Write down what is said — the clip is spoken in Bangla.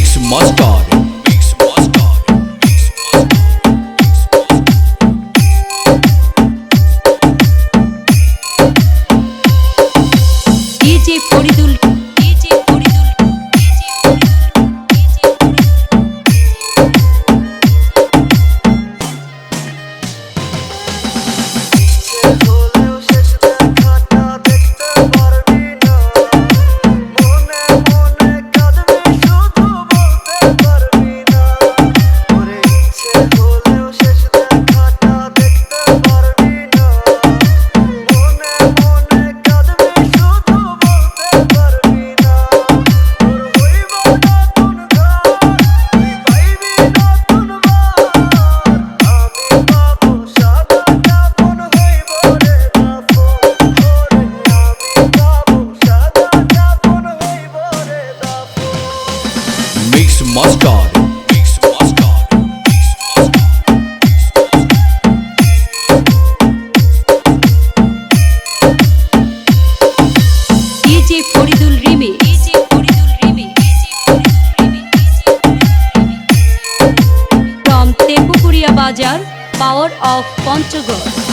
is mustard মাস্টার বাজার পাওয়ার অফ পঞ্চগড়।